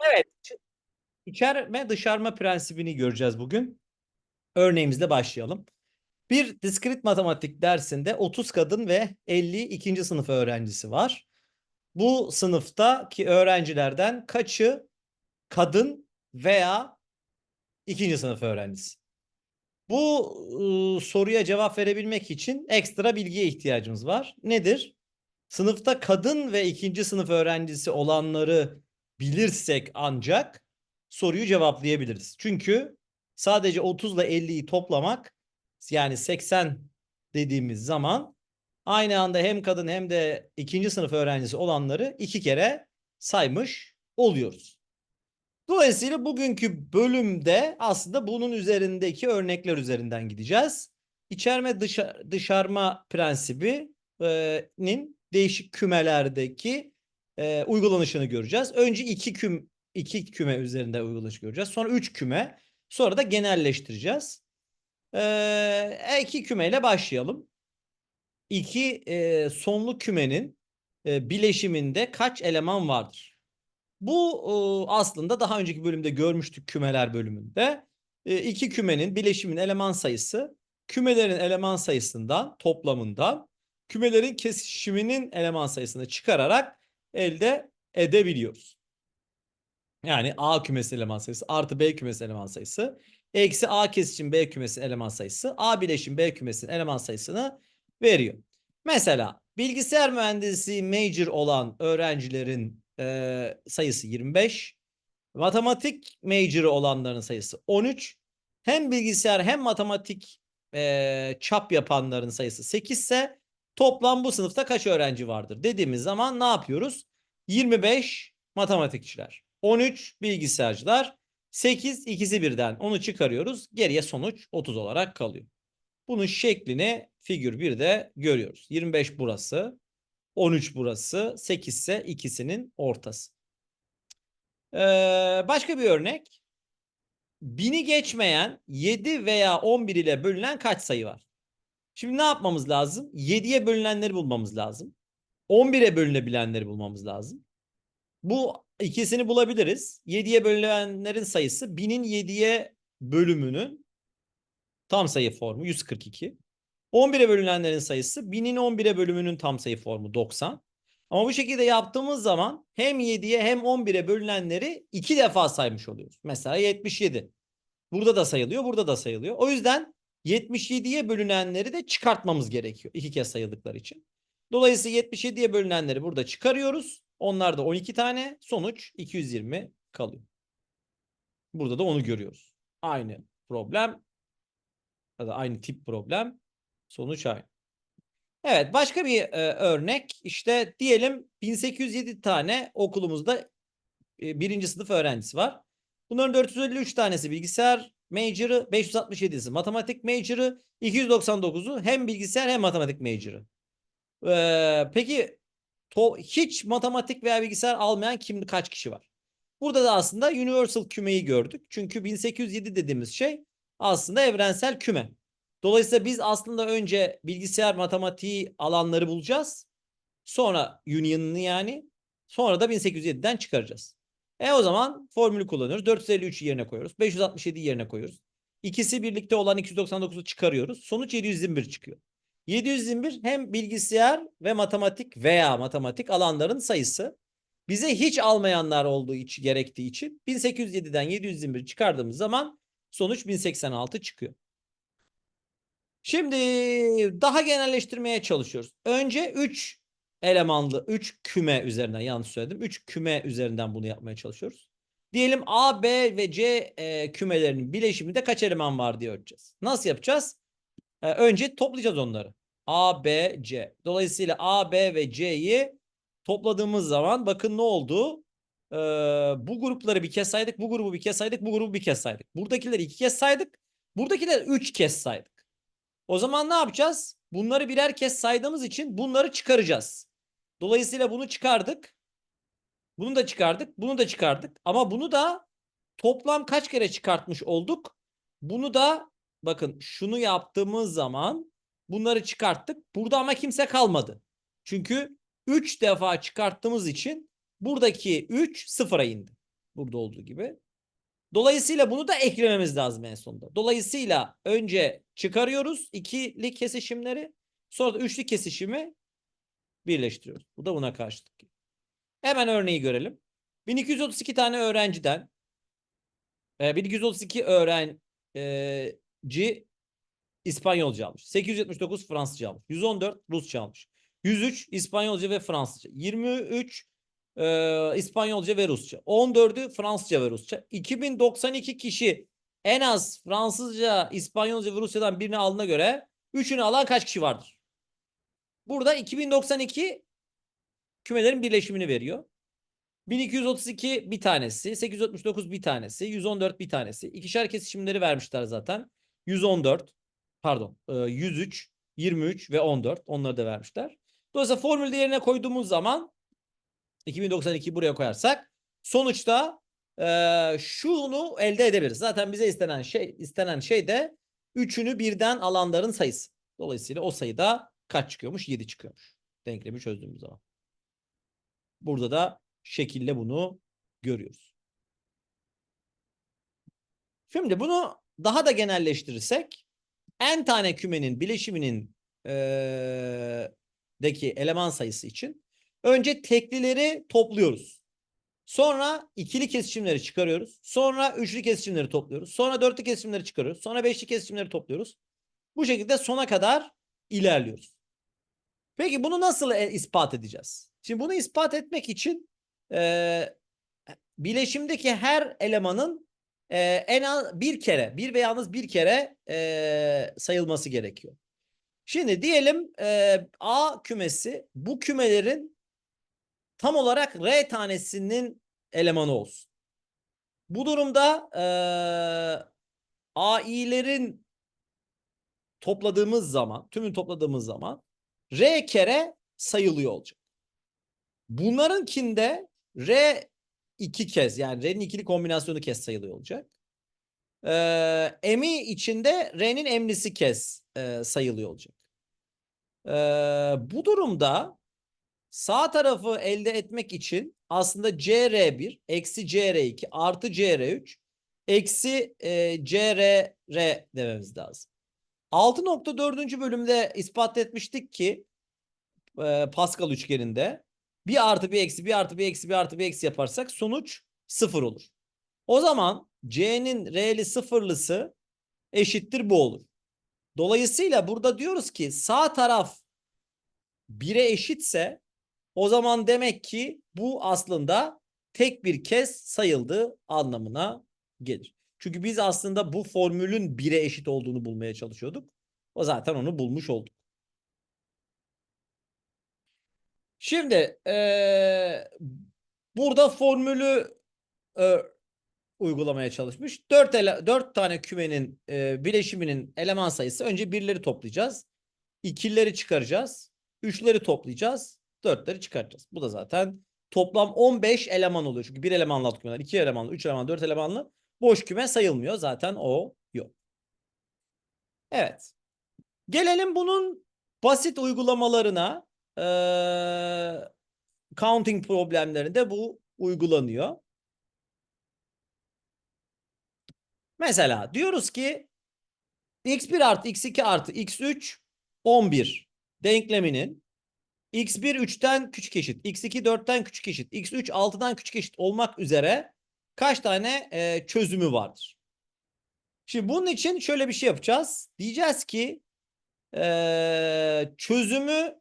Evet. İçerme dışarma prensibini göreceğiz bugün. Örneğimizle başlayalım. Bir diskrit matematik dersinde 30 kadın ve 50 ikinci sınıf öğrencisi var. Bu sınıftaki öğrencilerden kaçı kadın veya ikinci sınıf öğrencisi? Bu ıı, soruya cevap verebilmek için ekstra bilgiye ihtiyacımız var. Nedir? Sınıfta kadın ve ikinci sınıf öğrencisi olanları bilirsek ancak soruyu cevaplayabiliriz. Çünkü sadece 30 ile 50'yi toplamak yani 80 dediğimiz zaman aynı anda hem kadın hem de ikinci sınıf öğrencisi olanları iki kere saymış oluyoruz. Dolayısıyla bugünkü bölümde aslında bunun üzerindeki örnekler üzerinden gideceğiz. İçerme dışa, dışarma prensibinin değişik kümelerdeki e, uygulanışını göreceğiz. Önce iki küm iki küme üzerinde uygulanış göreceğiz. Sonra üç küme. Sonra da genelleştireceğiz. E, iki kümeyle başlayalım. İki e, sonlu kümenin e, bileşiminde kaç eleman vardır? Bu e, aslında daha önceki bölümde görmüştük kümeler bölümünde. E, iki kümenin bileşimin eleman sayısı kümelerin eleman sayısından toplamından kümelerin kesişiminin eleman sayısını çıkararak elde edebiliyoruz. Yani A kümesi eleman sayısı artı B kümesi eleman sayısı eksi A kesişim B kümesi eleman sayısı A bileşim B kümesinin eleman sayısını veriyor. Mesela bilgisayar mühendisliği major olan öğrencilerin e, sayısı 25. Matematik major olanların sayısı 13. Hem bilgisayar hem matematik e, çap yapanların sayısı 8 ise toplam bu sınıfta kaç öğrenci vardır dediğimiz zaman ne yapıyoruz? 25 matematikçiler, 13 bilgisayarcılar, 8 ikisi birden onu çıkarıyoruz. Geriye sonuç 30 olarak kalıyor. Bunun şeklini figür 1'de görüyoruz. 25 burası, 13 burası, 8 ise ikisinin ortası. Ee, başka bir örnek. 1000'i geçmeyen 7 veya 11 ile bölünen kaç sayı var? Şimdi ne yapmamız lazım? 7'ye bölünenleri bulmamız lazım. 11'e bölünebilenleri bulmamız lazım. Bu ikisini bulabiliriz. 7'ye bölünenlerin sayısı 1000'in 7'ye bölümünün tam sayı formu 142. 11'e bölünenlerin sayısı 1000'in 11'e bölümünün tam sayı formu 90. Ama bu şekilde yaptığımız zaman hem 7'ye hem 11'e bölünenleri iki defa saymış oluyoruz. Mesela 77. Burada da sayılıyor, burada da sayılıyor. O yüzden 77'ye bölünenleri de çıkartmamız gerekiyor. iki kez sayıldıkları için. Dolayısıyla 77'ye bölünenleri burada çıkarıyoruz. Onlar da 12 tane. Sonuç 220 kalıyor. Burada da onu görüyoruz. Aynı problem ya da aynı tip problem. Sonuç aynı. Evet başka bir e, örnek işte diyelim 1807 tane okulumuzda e, birinci sınıf öğrencisi var. Bunların 453 tanesi bilgisayar major'ı, 567'si matematik major'ı, 299'u hem bilgisayar hem matematik major'ı. Ee, peki to, hiç matematik veya bilgisayar almayan kim kaç kişi var? Burada da aslında universal kümeyi gördük. Çünkü 1807 dediğimiz şey aslında evrensel küme. Dolayısıyla biz aslında önce bilgisayar matematiği alanları bulacağız. Sonra union'ını yani. Sonra da 1807'den çıkaracağız. E o zaman formülü kullanıyoruz. 453 yerine koyuyoruz. 567 yerine koyuyoruz. İkisi birlikte olan 299'u çıkarıyoruz. Sonuç 721 çıkıyor. 721 hem bilgisayar ve matematik veya matematik alanların sayısı. Bize hiç almayanlar olduğu için gerektiği için 1807'den 721 çıkardığımız zaman sonuç 1086 çıkıyor. Şimdi daha genelleştirmeye çalışıyoruz. Önce 3 elemanlı 3 küme üzerinden yanlış söyledim. 3 küme üzerinden bunu yapmaya çalışıyoruz. Diyelim A, B ve C e, kümelerinin bileşiminde kaç eleman var diye ölçeceğiz. Nasıl yapacağız? E, önce toplayacağız onları. A, B, C. Dolayısıyla A, B ve C'yi topladığımız zaman bakın ne oldu? Ee, bu grupları bir kez saydık, bu grubu bir kez saydık, bu grubu bir kez saydık. Buradakileri iki kez saydık, buradakileri üç kez saydık. O zaman ne yapacağız? Bunları birer kez saydığımız için bunları çıkaracağız. Dolayısıyla bunu çıkardık. Bunu da çıkardık, bunu da çıkardık. Ama bunu da toplam kaç kere çıkartmış olduk? Bunu da bakın şunu yaptığımız zaman bunları çıkarttık. Burada ama kimse kalmadı. Çünkü 3 defa çıkarttığımız için buradaki 3 sıfıra indi. Burada olduğu gibi. Dolayısıyla bunu da eklememiz lazım en sonunda. Dolayısıyla önce çıkarıyoruz ikili kesişimleri. Sonra da üçlü kesişimi birleştiriyoruz. Bu da buna karşılık. Hemen örneği görelim. 1232 tane öğrenciden e, 1232 öğrenci İspanyolca almış. 879 Fransızca almış. 114 Rusça almış. 103 İspanyolca ve Fransızca. 23 e, İspanyolca ve Rusça. 14'ü Fransızca ve Rusça. 2092 kişi en az Fransızca, İspanyolca ve Rusçadan birini aldığına göre üçünü alan kaç kişi vardır? Burada 2092 kümelerin birleşimini veriyor. 1232 bir tanesi, 869 bir tanesi, 114 bir tanesi. İkişer kesişimleri vermişler zaten. 114, pardon, e, 103, 23 ve 14 onları da vermişler. Dolayısıyla formülde yerine koyduğumuz zaman 2092 buraya koyarsak sonuçta e, şunu elde edebiliriz. Zaten bize istenen şey istenen şey de üçünü birden alanların sayısı. Dolayısıyla o sayıda kaç çıkıyormuş? 7 çıkıyormuş. Denklemi çözdüğümüz zaman. Burada da şekilde bunu görüyoruz. Şimdi bunu daha da genelleştirirsek n tane kümenin bileşiminin eee, deki eleman sayısı için önce teklileri topluyoruz. Sonra ikili kesişimleri çıkarıyoruz. Sonra üçlü kesişimleri topluyoruz. Sonra dörtlü kesişimleri çıkarıyoruz. Sonra beşli kesişimleri topluyoruz. Bu şekilde sona kadar ilerliyoruz. Peki bunu nasıl e, ispat edeceğiz? Şimdi bunu ispat etmek için e, bileşimdeki her elemanın e, en az bir kere, bir ve yalnız bir kere e, sayılması gerekiyor. Şimdi diyelim e, A kümesi bu kümelerin tam olarak R tanesinin elemanı olsun. Bu durumda e, AI'lerin topladığımız zaman, tümünü topladığımız zaman R kere sayılıyor olacak. Bunlarınkinde R iki kez yani R'nin ikili kombinasyonu kez sayılıyor olacak. Ee, M'i içinde R'nin emlisi kez e, sayılıyor olacak. Ee, bu durumda sağ tarafı elde etmek için aslında CR1 eksi CR2 artı CR3 eksi e, CRR dememiz lazım. 6.4. bölümde ispat etmiştik ki e, Pascal üçgeninde bir artı bir eksi bir artı bir eksi bir artı bir eksi yaparsak sonuç sıfır olur. O zaman C'nin R'li sıfırlısı eşittir bu olur. Dolayısıyla burada diyoruz ki sağ taraf 1'e eşitse o zaman demek ki bu aslında tek bir kez sayıldığı anlamına gelir. Çünkü biz aslında bu formülün 1'e eşit olduğunu bulmaya çalışıyorduk. O zaten onu bulmuş olduk. Şimdi eee, burada formülü e, uygulamaya çalışmış. 4, ele, 4 tane kümenin e, bileşiminin eleman sayısı önce birleri toplayacağız. İkileri çıkaracağız. Üçleri toplayacağız. Dörtleri çıkaracağız. Bu da zaten toplam 15 eleman oluyor. Çünkü bir elemanlı alt iki elemanlı, üç elemanlı, dört elemanlı boş küme sayılmıyor. Zaten o yok. Evet. Gelelim bunun basit uygulamalarına. Ee, counting problemlerinde bu uygulanıyor. Mesela diyoruz ki x1 artı x2 artı x3 11 denkleminin x1 3'ten küçük eşit, x2 4'ten küçük eşit, x3 6'dan küçük eşit olmak üzere kaç tane e, çözümü vardır? Şimdi bunun için şöyle bir şey yapacağız. Diyeceğiz ki e, çözümü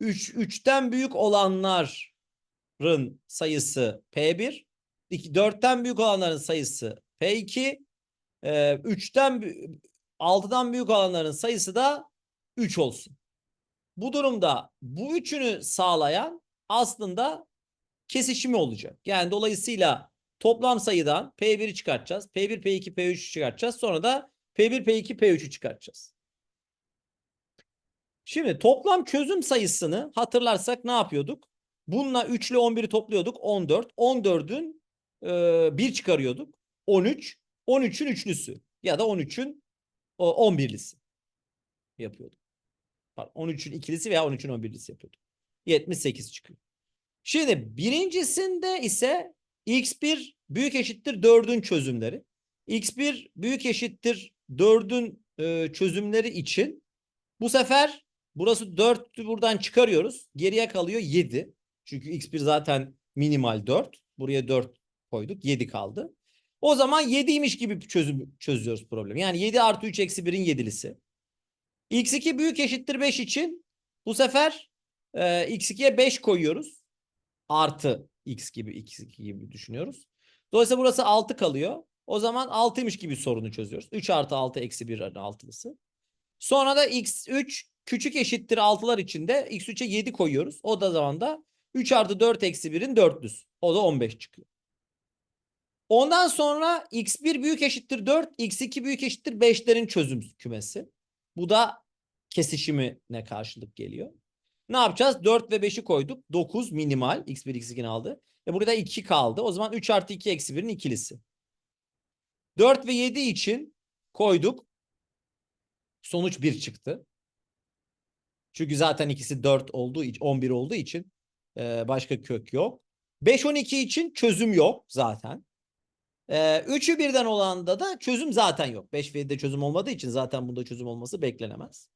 3 3'ten büyük olanların sayısı P1, 2, 4'ten büyük olanların sayısı P2, e, 3'ten 6'dan büyük olanların sayısı da 3 olsun. Bu durumda bu üçünü sağlayan aslında kesişimi olacak. Yani dolayısıyla toplam sayıdan P1'i çıkartacağız. P1, P2, P3'ü çıkartacağız. Sonra da P1, P2, P3'ü çıkartacağız. Şimdi toplam çözüm sayısını hatırlarsak ne yapıyorduk? Bununla 3 ile 11'i topluyorduk. 14. 14'ün e, 1 çıkarıyorduk. 13. 13'ün üçlüsü ya da 13'ün 11'lisi yapıyorduk. Pardon, 13'ün ikilisi veya 13'ün 11'lisi yapıyorduk. 78 çıkıyor. Şimdi birincisinde ise x1 büyük eşittir 4'ün çözümleri. x1 büyük eşittir 4'ün e, çözümleri için bu sefer burası 4'tü buradan çıkarıyoruz. Geriye kalıyor 7. Çünkü x1 zaten minimal 4. Buraya 4 koyduk. 7 kaldı. O zaman 7'ymiş gibi çözüm, çözüyoruz problemi. Yani 7 artı 3 eksi 1'in 7'lisi. x2 büyük eşittir 5 için bu sefer e, x2'ye 5 koyuyoruz. Artı x gibi x2 gibi düşünüyoruz. Dolayısıyla burası 6 kalıyor. O zaman 6'ymış gibi sorunu çözüyoruz. 3 artı 6 eksi 1'in altılısı. Sonra da x3 küçük eşittir 6'lar içinde x3'e 7 koyuyoruz. O da zaman da 3 artı 4 eksi 1'in 4'lüsü. O da 15 çıkıyor. Ondan sonra x1 büyük eşittir 4, x2 büyük eşittir 5'lerin çözüm kümesi. Bu da kesişimine karşılık geliyor. Ne yapacağız? 4 ve 5'i koyduk. 9 minimal. x1 x2'nin aldı. E burada 2 kaldı. O zaman 3 artı 2 eksi 1'in ikilisi. 4 ve 7 için koyduk. Sonuç 1 çıktı. Çünkü zaten ikisi 4 olduğu için 11 olduğu için e, başka kök yok. 5 12 için çözüm yok zaten. Ee, üçü birden olanda da çözüm zaten yok. 5 ve 7'de çözüm olmadığı için zaten bunda çözüm olması beklenemez.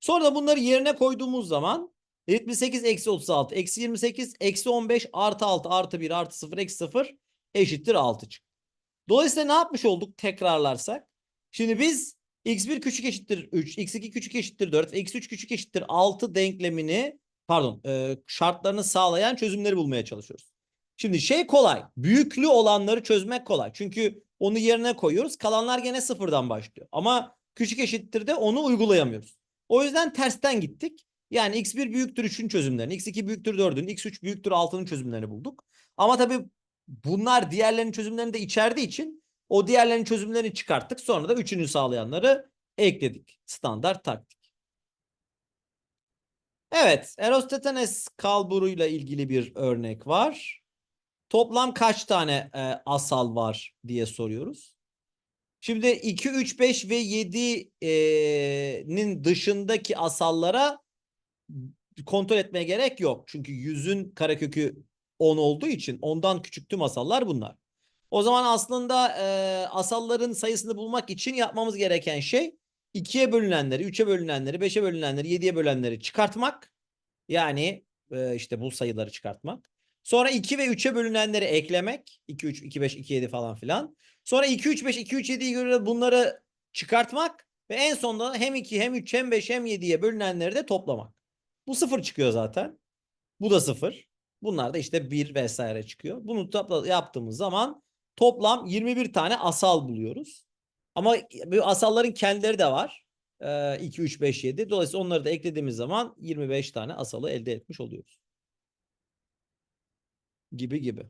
Sonra bunları yerine koyduğumuz zaman 78 eksi 36 eksi 28 eksi 15 artı 6 artı 1 artı 0 eksi 0 eşittir 6 çık. Dolayısıyla ne yapmış olduk tekrarlarsak? Şimdi biz x1 küçük eşittir 3, x2 küçük eşittir 4, x3 küçük eşittir 6 denklemini pardon e, şartlarını sağlayan çözümleri bulmaya çalışıyoruz. Şimdi şey kolay. Büyüklü olanları çözmek kolay. Çünkü onu yerine koyuyoruz. Kalanlar gene sıfırdan başlıyor. Ama küçük eşittir de onu uygulayamıyoruz. O yüzden tersten gittik. Yani x1 büyüktür 3'ün çözümlerini, x2 büyüktür 4'ün, x3 büyüktür 6'nın çözümlerini bulduk. Ama tabii bunlar diğerlerinin çözümlerini de içerdiği için o diğerlerinin çözümlerini çıkarttık. Sonra da üçünü sağlayanları ekledik. Standart taktik. Evet, Erostetenes kalburuyla ilgili bir örnek var. Toplam kaç tane e, asal var diye soruyoruz. Şimdi 2, 3, 5 ve 7'nin dışındaki asallara kontrol etmeye gerek yok. Çünkü 100'ün karekökü 10 olduğu için ondan küçük tüm asallar bunlar. O zaman aslında e, asalların sayısını bulmak için yapmamız gereken şey 2'ye bölünenleri, 3'e bölünenleri, 5'e bölünenleri, 7'ye bölünenleri çıkartmak. Yani e, işte bu sayıları çıkartmak. Sonra 2 ve 3'e bölünenleri eklemek. 2, 3, 2, 5, 2, 7 falan filan. Sonra 2, 3, 5, 2, 3, 7'yi göre bunları çıkartmak. Ve en sonunda hem 2 hem 3 hem 5 hem 7'ye bölünenleri de toplamak. Bu sıfır çıkıyor zaten. Bu da sıfır. Bunlar da işte 1 vesaire çıkıyor. Bunu topla yaptığımız zaman toplam 21 tane asal buluyoruz. Ama bu asalların kendileri de var. 2, 3, 5, 7. Dolayısıyla onları da eklediğimiz zaman 25 tane asalı elde etmiş oluyoruz gibi gibi.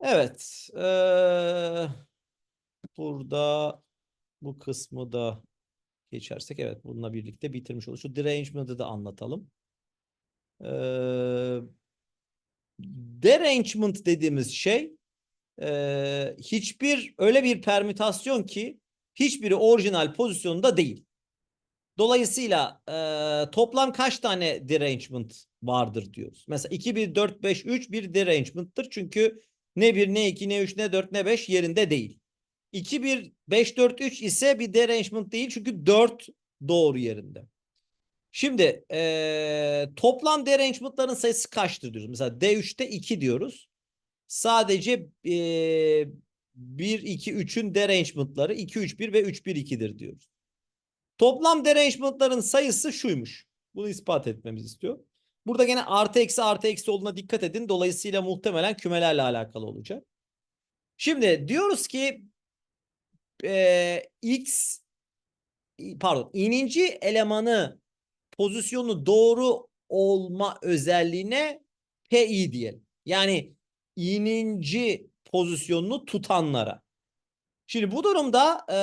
Evet. Ee, burada bu kısmı da geçersek evet bununla birlikte bitirmiş oluruz. Şu derangement'ı da anlatalım. Ee, derangement dediğimiz şey e, hiçbir öyle bir permütasyon ki hiçbiri orijinal pozisyonda değil. Dolayısıyla e, toplam kaç tane derangement vardır diyoruz. Mesela 2, 1, 4, 5, 3 bir derangement'tır. Çünkü ne 1, ne 2, ne 3, ne 4, ne 5 yerinde değil. 2, 1, 5, 4, 3 ise bir derangement değil. Çünkü 4 doğru yerinde. Şimdi e, toplam derangement'ların sayısı kaçtır diyoruz. Mesela D3'te 2 diyoruz. Sadece e, 1, 2, 3'ün derangement'ları 2, 3, 1 ve 3, 1, 2'dir diyoruz. Toplam derangement'ların sayısı şuymuş. Bunu ispat etmemiz istiyor. Burada gene artı eksi artı eksi olduğuna dikkat edin. Dolayısıyla muhtemelen kümelerle alakalı olacak. Şimdi diyoruz ki e, x pardon ininci elemanı pozisyonu doğru olma özelliğine pi diyelim. Yani ininci pozisyonunu tutanlara. Şimdi bu durumda e,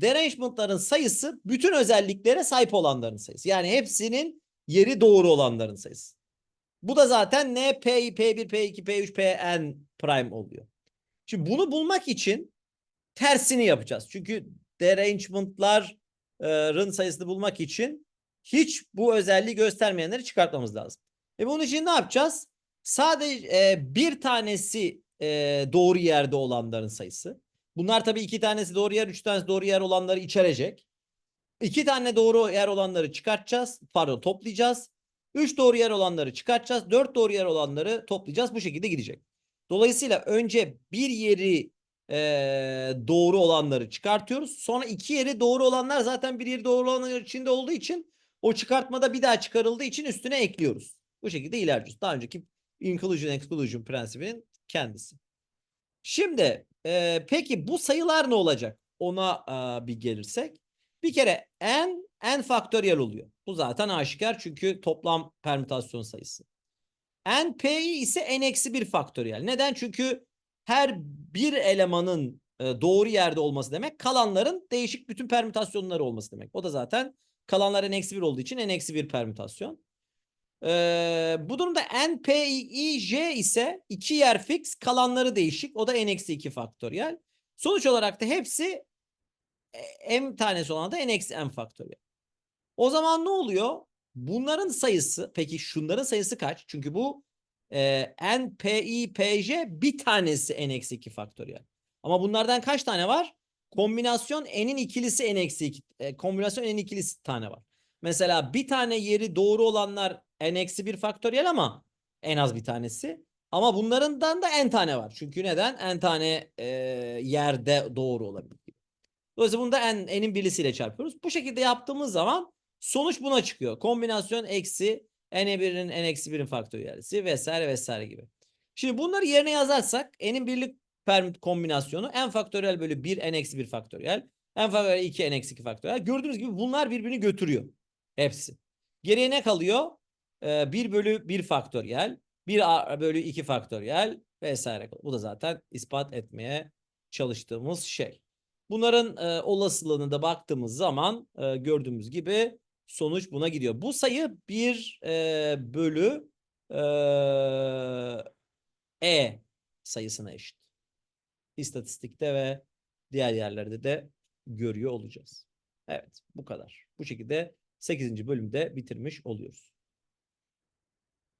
derangement'ların sayısı bütün özelliklere sahip olanların sayısı. Yani hepsinin yeri doğru olanların sayısı. Bu da zaten n, p, p1, p2, p3, pn prime oluyor. Şimdi bunu bulmak için tersini yapacağız. Çünkü derangement'ların sayısını bulmak için hiç bu özelliği göstermeyenleri çıkartmamız lazım. E bunun için ne yapacağız? Sadece e, bir tanesi e, doğru yerde olanların sayısı. Bunlar tabii iki tanesi doğru yer, üç tanesi doğru yer olanları içerecek. İki tane doğru yer olanları çıkartacağız. Pardon toplayacağız. Üç doğru yer olanları çıkartacağız. Dört doğru yer olanları toplayacağız. Bu şekilde gidecek. Dolayısıyla önce bir yeri e, doğru olanları çıkartıyoruz. Sonra iki yeri doğru olanlar zaten bir yeri doğru olanlar içinde olduğu için o çıkartmada bir daha çıkarıldığı için üstüne ekliyoruz. Bu şekilde ilerliyoruz. Daha önceki inclusion exclusion prensibinin kendisi. Şimdi e, peki bu sayılar ne olacak? Ona e, bir gelirsek. Bir kere n n faktöriyel oluyor. Bu zaten aşikar çünkü toplam permütasyon sayısı. n pi ise n eksi 1 faktöriyel. Neden? Çünkü her bir elemanın e, doğru yerde olması demek kalanların değişik bütün permütasyonları olması demek. O da zaten kalanlar n eksi 1 olduğu için n eksi 1 permütasyon. Ee, bu durumda n, p, i, j ise iki yer fix kalanları değişik. O da n eksi 2 faktöriyel. Sonuç olarak da hepsi e, m tanesi olan da n eksi m faktöriyel. O zaman ne oluyor? Bunların sayısı peki şunların sayısı kaç? Çünkü bu e, n, p, i, p, j bir tanesi n eksi 2 faktöriyel. Ama bunlardan kaç tane var? Kombinasyon n'in ikilisi n eksi 2. E, kombinasyon n'in ikilisi tane var. Mesela bir tane yeri doğru olanlar n eksi 1 faktöriyel ama en az bir tanesi. Ama bunlarından da n tane var. Çünkü neden? n tane e, yerde doğru olabilir. Dolayısıyla bunu da n, n'in birlisiyle çarpıyoruz. Bu şekilde yaptığımız zaman sonuç buna çıkıyor. Kombinasyon eksi n1'in n eksi 1'in faktöriyelisi vesaire vesaire gibi. Şimdi bunları yerine yazarsak n'in birlik permüt kombinasyonu n faktöriyel bölü 1 n eksi 1 faktöriyel. n faktöriyel 2 n eksi 2 faktöriyel. Gördüğünüz gibi bunlar birbirini götürüyor. Hepsi. Geriye ne kalıyor? Ee, 1 bölü 1 faktöriyel. 1 bölü 2 faktöriyel vesaire. Bu da zaten ispat etmeye çalıştığımız şey. Bunların e, olasılığını da baktığımız zaman e, gördüğümüz gibi sonuç buna gidiyor. Bu sayı 1 e, bölü e, e sayısına eşit. İstatistikte ve diğer yerlerde de görüyor olacağız. Evet bu kadar. Bu şekilde 8. bölümde bitirmiş oluyoruz.